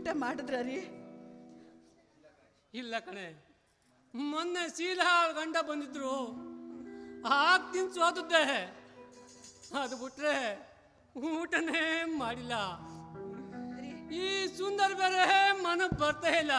ಊಟ ಮಾಡಿದ್ರ ರೀ ಇಲ್ಲ ಕಣೆ. ಮೊನ್ನೆ ಶೀಲಾ ಗಂಡ ಬಂದಿದ್ರು. ಆಗ ತಿನ್ ಸೋತದ್ದೆ ಅದು ಬಿಟ್ರೆ ಊಟನೇ ಮಾಡಿಲ್ಲ. ಈ ಸುಂದರ ಬೇರೆ ಮನ ಬರ್ತಾ ಇಲ್ಲ.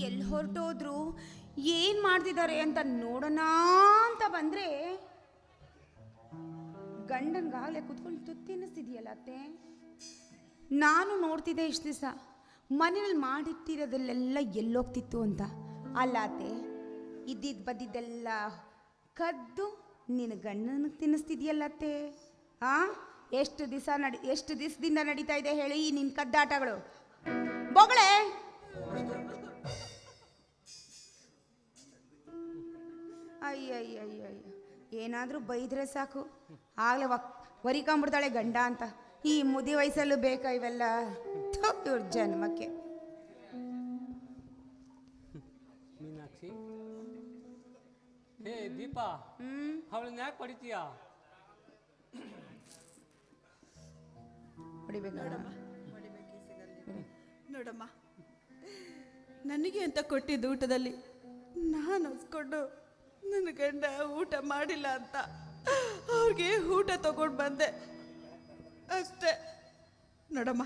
ಎಲ್ಲಿ ಹೊರಟೋದ್ರು ಏನ್ ಮಾಡ್ತಿದ್ದಾರೆ ಅಂತ ನೋಡೋಣ ಅಂತ ಬಂದ್ರೆ ಗಂಡನ್ಗಾಗ್ಲೇ ಕುತ್ಕೊಂಡು ತುತ್ತಿನಿಸ್ತಿದೆಯಲ್ಲ ಅತ್ತೆ? ನಾನು ನೋಡ್ತಿದ್ದೆ ಇಷ್ಟು ದಿವಸ. ಮನೇಲಿ ಮಾಡಿಟ್ಟಿರೋದಲ್ಲೆಲ್ಲ ಎಲ್ಲೋಗ್ತಿತ್ತು ಅಂತ. ಅಲ್ಲ ಅತ್ತೆ ಇದ್ದಿದ್ದು ಬದ್ದಿದ್ದೆಲ್ಲ ಕದ್ದು ನಿನ್ನ ಗಂಡನಿಗೆ ತಿನ್ನಿಸ್ತಿದ್ಯಲ್ಲ ಅತ್ತೆ? ಆ? ಎಷ್ಟು ದಿವಸ ನಡಿ, ಎಷ್ಟು ದಿವಸದಿಂದ ನಡೀತಾ ಇದೆ ಹೇಳಿ ನಿನ್ನ ಕದ್ದಾಟಗಳು. ಬೊಗಳೆ! ಅಯ್ಯಯ್ಯಯ್ಯಯ್ಯ. ಏನಾದರೂ ಬೈದ್ರೆ ಸಾಕು. ಆಗಲೇ ವಕ್ ವರಿಕೊಂಬಿಡ್ತಾಳೆ ಗಂಡ ಅಂತ. ಈ ಮುದಿ ವಯಸ್ಸಲ್ಲೂ ಬೇಕಾ ಇವೆಲ್ಲ? ಇವ್ರ ಜನ್ಮಕ್ಕೆ. ಮೀನಾಕ್ಷಿ. ಹೇ ದೀಪಾ. ಹ್ಮ್? ಅವಳನ್ನ ಯಾಕೆ ಪಡಿತೀಯ ಹೊಡಿಬೇಕು ನೋಡಮ್ಮ. ನನಗೆ ಅಂತ ಕೊಟ್ಟಿದ್ದು ಊಟದಲ್ಲಿ ನಾನು ಹಸ್ಕೊಂಡು ನನ್ನ ಗಂಡ ಊಟ ಮಾಡಿಲ್ಲ ಅಂತ. ಅವ್ರಿಗೆ ಊಟ ತಗೊಂಡು ಬಂದೆ. ಅಷ್ಟೇ. ನೋಡಮ್ಮ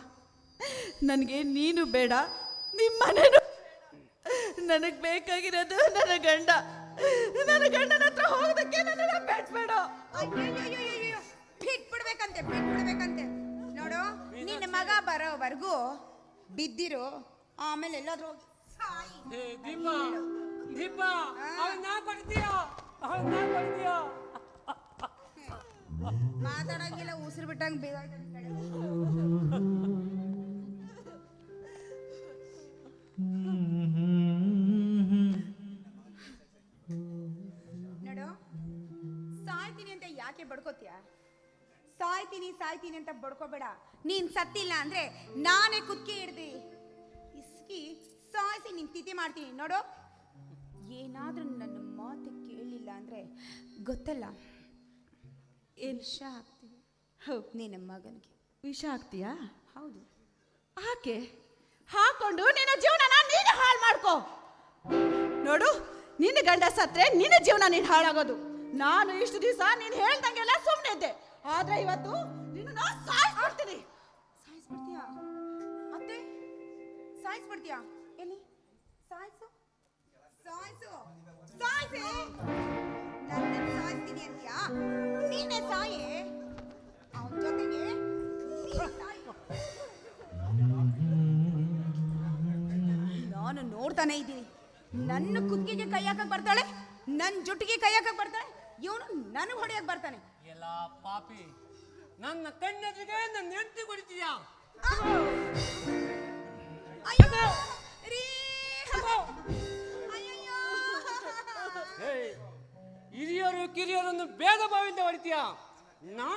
ನನಗೆ ನೀನು ಬೇಡ ನಿಮ್ಮ ಮನೇನು ನನಗೆ ಬೇಕಾಗಿರೋದು ನನ್ನ ಗಂಡ. ನನ್ನ ಗಂಡನ ಹತ್ರ ಹೋಗೋದಕ್ಕೆ ನನ್ನ ಬೇಡ ಅಯ್ಯಯ್ಯಯ್ಯಯ್ಯಯ್ಯೋ, ಬಿಟ್ಬಿಡ್ಬೇಕಂತೆ ಬಿಟ್ಬಿಡ್ಬೇಕಂತೆ ನೋಡು ನಿನ್ನ ಮಗ ಬರೋವರೆಗೂ ಬಿದ್ದಿರು ಆಮೇಲೆ ಎಲ್ಲಾದ್ರೂ ಹೋಗಿ ದೀಪಾ ಯಾಕೆ ಪಡಿತೀಯ ಅವಳನ್ನ ಯಾಕೆ ಮಾತಾಡಂಗಿಲ್ಲ, ಉಸಿರು ಬಿಟ್ಟಂಗೆ ಬೇಗ ನೋಡು, ಸಾಯ್ತೀನಿ ಅಂತ ಯಾಕೆ ಬಡ್ಕೋತೀಯ? ಸಾಯ್ತೀನಿ ಸಾಯ್ತೀನಿ ಅಂತ ಬಡ್ಕೋಬೇಡ. ನೀನ್ ಸತ್ತಿಲ್ಲ ಅಂದ್ರೆ ನಾನೇ ಕುತ್ಕಿ ಹಿಡ್ದಿ. ಇಸ್ಕಿ ಸಾಯಿಸಿ ನಿನ್ ತಿಥಿ ಮಾಡ್ತೀನಿ. ನೋಡು ಏನಾದ್ರೂ ನನ್ನ ಮಾತು ಕೇಳಲಿಲ್ಲ ಅಂದ್ರೆ ಗೊತ್ತಲ್ಲ. ಏನ್? ವಿಷ ಆಗ್ತೀವಿ ಹೌದು. ನಿನ್ನ ಮಗನಿಗೆ. ವಿಷ ಆಗ್ತೀಯಾ? ಹೌದು. ಹಾಕೆ ಹಾಕೊಂಡು ನಿನ್ನ ಜೀವನನ ನೀನು ಹಾಳು ಮಾಡ್ಕೋ. ನೋಡು ನಿನ್ನ ಗಂಡ ಸತ್ರೆ ನಿನ್ನ ಜೀವನ ನೀನು ಹಾಳಾಗೋದು. ನಾನು ಇಷ್ಟು ದಿವಸ ನೀನು ಹೇಳ್ದಂಗೆಲ್ಲ ಸುಮ್ಮನೆ ಇದ್ದೆ. ಆದ್ರೆ ಇವತ್ತು ನಿನ್ನ ಸಾಯಿಸ್ಬಿಡ್ತೀನಿ. ಸಾಯಿಸ್ಬಿಡ್ತೀಯಾ? ಮತ್ತೆ ಸಾಯಿಸ್ಬಿಡ್ತೀಯಾ? ಎಲ್ಲಿ? ಸಾಯಿಸು. ಸಾಯಿಸು. ಸಾಯಿಸೆ. ನನ್ನ ಸಾಯಿಸ್ತೀನಿ ಅಂತೀಯಾ ನೀನೇ ಸಾಯೆ? ಅವನ ಜೊತೆಗೆ ನೀನು ನಾನು ನೋಡ್ತಾನೆ ಇದ್ದೀನಿ. ನನ್ನ ಕುತ್ತಿಗೆಗೆ ಕೈ ಹಾಕಕ್ ಬರ್ತಾಳೆ ನನ್ನ ಜುಟ್ಟಿಗೆ ಕೈ ಹಾಕಕ್ ಬರ್ತಾಳೆ ಇವನು ನನಗೆ ಹೊಡೆಯಕ್ ಬರ್ತಾನೆ. ಎಲ್ಲ ಪಾಪಿ ನನ್ನ ಕಣ್ಣೆದುರಿಗೆ ನನ್ನ ಹೆಂಡತಿ ಕೊಡ್ತೀಯಾ ಅಯ್ಯೋ! ಕಿರಿಯರನ್ನು ಭೇದ ಭಾವಿಂದ ಹೊಡಿತೀಯ? ನಾ?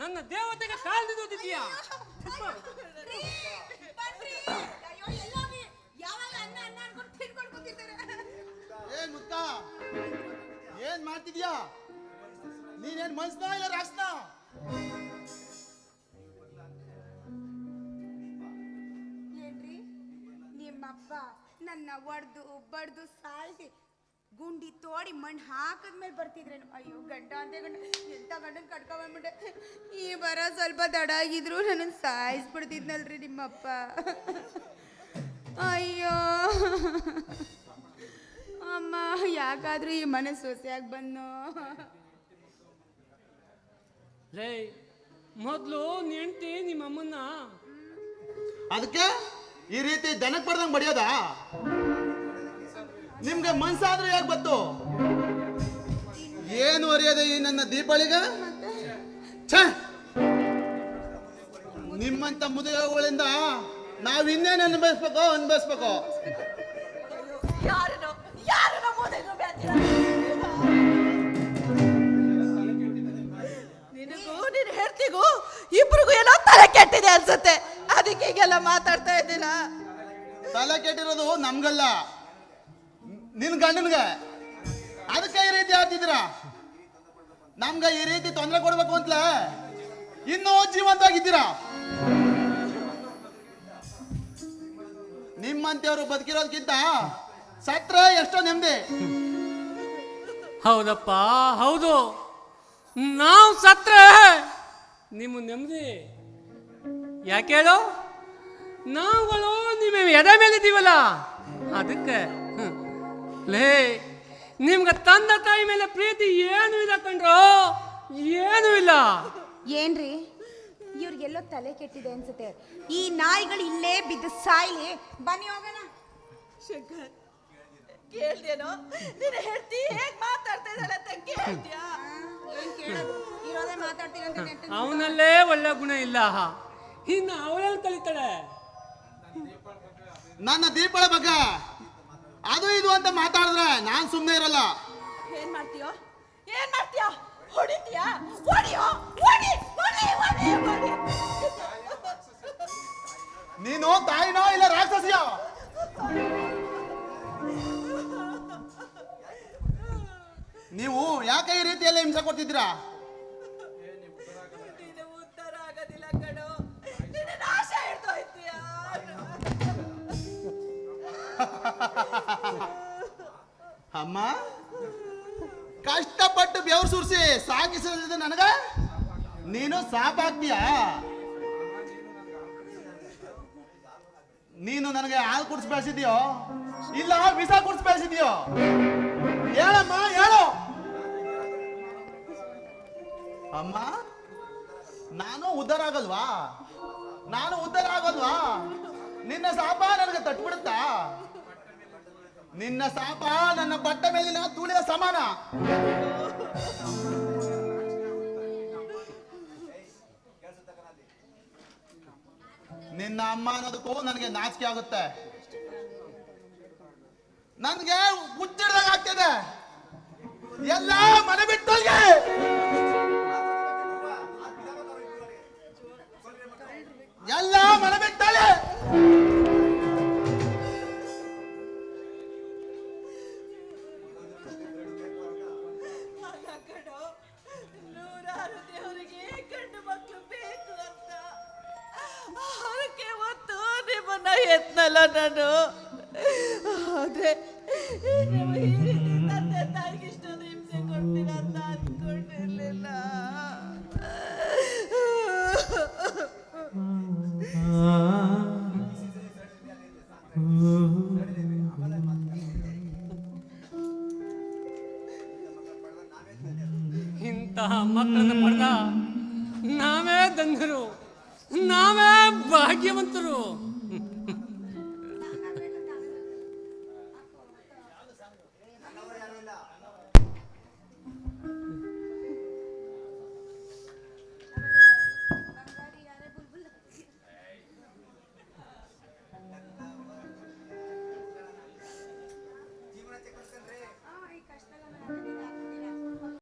ನನ್ನ ದೇವತೆಗೆ ಕಾಲ್ದು ಕೂತಿರ್ತಾರೆ. ಏನ್ ಮುತ್ತ ಏನ್ ಮಾಡ್ತಿದ್ಯಾ? ನೀನೇನ್ ಮನ್ಸ್ನ ಇಲ್ಲ ರಾಸ್ತಾ ಏನ್ರಿ ನಿಮ್ಮಪ್ಪ ನನ್ನ ಒಡ್ದು ಬಡ್ದು ಸಾಯಿಸಿ ಗುಂಡಿ ತೋಡಿ ಮಣ್ಣು ಹಾಕದ್ಮೇಲೆ ಬರ್ತಿದ್ರೇನು? ಅಯ್ಯೋ ಗಂಡ ಅಂತೆ ಗಂಡ. ಎಂತ ಗಂಡನ ಕಟ್ಕೊಂಡ್ಬಿಟ್ಟೆ ಈ ಬರ ಸ್ವಲ್ಪ ದಡ ಆಗಿದ್ರು ನನ್ನ ಸಾಯಿಸ್ಬಿಡ್ತಿದ್ನಲ್ರಿ ನಿಮ್ಮಪ್ಪ. ಅಯ್ಯೋ. ಅಮ್ಮ ಯಾಕಾದ್ರೂ ಈ ಮನೆ ಸೊಸೆಯಾಗಿ ಬಂದು ಲೇ ಮೊದಲು ನೆಂಟಿ ನಿಮ್ಮ ಅಮ್ಮನ್ನ ಅದಕ್ಕೆ ಈ ರೀತಿ ದನಕ್ಕೆ ಬರ್ದಂಗ್ ಬಡಿಯೋದಾ ನಿಮ್ಗೆ ಮನ್ಸಾದ್ರೂ ಯಾಕೆ ಬತ್ತು? ಏನು ಅರಿಯೋದು ಈ ನನ್ನ ದೀಪಾಳಿಗ? ಛೇ! ನಿಮ್ಮಂತ ಮುದುಗಳಿಂದ ನಾವ್ ಇನ್ನೇನು ಅನ್ಭವಿಸ್ಬೇಕು ಅನ್ಭವಿಸ್ಬೇಕು? ಯಾರನ್ನು ಯಾರನ್ನ ಮೋದಿಗೂ ಬೇಡ್ತೀರ? ನಿನಗೂ ನಿನ್ನ ಹೆಂಡತಿಗೂ ಇಬ್ರಿಗೂ ಏನೋ ತಲೆ ಕೆಟ್ಟಿದೆ ಅನ್ಸುತ್ತೆ. ಅದಕ್ಕೆ ಹೀಗೆಲ್ಲ ಮಾತಾಡ್ತಾ ಇದ್ದೀನ? ತಲೆ ಕೆಟ್ಟಿರೋದು ನಮ್ಗಲ್ಲ. ನಿನ್ ಗಂಡನ್ಗೆ. ಅದಕ್ಕೆ ಈ ರೀತಿ ಆಡ್ತಿದ್ರ ನಮ್ಗ ಈ ರೀತಿ ತೊಂದರೆ ಕೊಡ್ಬೇಕು ಅಂತ ಇನ್ನೂ ಜೀವಂತವಾಗಿದ್ದೀರಾ? ನಿಮ್ಮಂತೆಯವರು ಬದುಕಿರೋದಕ್ಕಿಂತ ಸತ್ರ ಎಷ್ಟೋ ನೆಮ್ಮದಿ. ಹೌದಪ್ಪ, ಹೌದು. ನಾವು ಸತ್ರೆ ನಿಮ್ಮ ನೆಮ್ಮದಿ. ಯಾಕೆ ಹೇಳು? ನಾವುಗಳು ನಿಮ್ಮ ಎದೆ ಮೇಲೆ ಇದ್ದೀವಲ್ಲ, ಅದಕ್ಕೆ. ಲೇ ನಿಮ್ಗೆ ತಂದೆ ತಾಯಿ ಮೇಲೆ ಪ್ರೀತಿ ಏನು ಇಲ್ಲ ಕಣ್ರೋ ಏನು ಇಲ್ಲ. ಏನ್ರಿ? ಇವ್ರಿಗೆಲ್ಲೋ ತಲೆ ಕೆಟ್ಟಿದೆ ಅನ್ಸುತ್ತೆ. ಈ ನಾಯಿಗಳು ಇಲ್ಲೇ ಬಿದ್ದು ಸಾಯ್ಲಿ. ಬನ್ನಿ ಹೋಗೋಣ. ಶಂಕರ್ ಕೇಳ್ದೇನೋ? ನಿನ್ನ ಹೆಂಡತಿ ಹೇಗ್ ಮಾತಾಡ್ತಾ ಇದ್ದಾಳೆ ಅಂತ ಕೇಳ್ತೀಯಾ ಇರೋದೇ ಮಾತಾಡ್ತೀರಂತ ನೆಟ್ಟ ಅವನಲ್ಲೇ ಒಳ್ಳೆ ಗುಣ ಇಲ್ಲ. ಇನ್ನು ಅವಳೇ ಕಲಿತಾಳೆ. ನನ್ನ ದೀಪಳ ಬಗ್ಗೆ ಅದು ಇದು ಅಂತ ಮಾತಾಡಿದ್ರೆ ನಾನ್ ಸುಮ್ಮನೆ ಇರಲ್ಲ. ಏನ್ ಮಾಡ್ತೀಯೋ? ಏನ್ ಮಾಡ್ತೀಯೋ? ಹೊಡಿತೀಯಾ? ಹೊಡಿಯೋ? ಹೊಡಿ ಹೊಡಿ ಹೊಡಿ ಹೊಡಿ. ನೀನು ತಾಯಿನೋ ಇಲ್ಲ ರಾಕ್ಷಸಿಯೋ? ನೀವು ಯಾಕೆ ಈ ರೀತಿಯಲ್ಲಿ ಹಿಂಸೆ ಕೊಡ್ತಿದ್ದೀರಾ? ಅಮ್ಮ? ಕಷ್ಟಪಟ್ಟು ಬೆವರು ಸುರಿಸಿ ಸಾಗಿಸಿದ ನನಗ? ನೀನು ಸಾಪಾಗ್ತೀಯ ನೀನು ನನಗೆ ಹಾಲು ಕುಡಿಸ್ ಬೆಳೆಸಿದ್ಯೋ? ಇಲ್ಲ ವಿಸ ಕುಡಿಸ್ ಬೆಳೆಸಿದ್ಯೋ? ಹೇಳಮ್ಮ, ಹೇಳು. ಅಮ್ಮ, ನಾನು ಉದ್ಧಾರ ಆಗಲ್ವಾ? ನಾನು ಉದ್ಧಾರ ಆಗಲ್ವಾ? ನಿನ್ನ ಸಾಪ ನನಗೆ ತಟ್ಬಿಡುತ್ತಾ? ನಿನ್ನ ಸಾಪ ನನ್ನ ಬಟ್ಟೆ ಮೇಲಿನ ತುಳಿಯ ಸಮಾನ. ನಿನ್ನ ಅಮ್ಮ ಅನ್ನೋದಕ್ಕೂ ನನಗೆ ನಾಚಿಕೆ ಆಗುತ್ತೆ. ನನಗೆ ಹುಚ್ಚಿಡ್ದಾಗ ಆಗ್ತಿದೆ. ಎಲ್ಲ ಮನೆ ಬಿಟ್ಟೋಲ್ಗೆ ನಾನು. ಆದ್ರೆ ನೀವು ತಂದೆ ತಾಯಿಗೆ ಇಷ್ಟೊಂದು ಹಿಂಸೆ ಕೊಡ್ತೀರ ಅಂತ ಅನ್ಕೊಂಡಿರ್ಲಿಲ್ಲ. ಇಂತಹ ಮಕ್ಕಳನ್ನು ಪಡೆದ ನಾವೇ ದಂಧರು ನಾವೇ ಭಾಗ್ಯವಂತರು.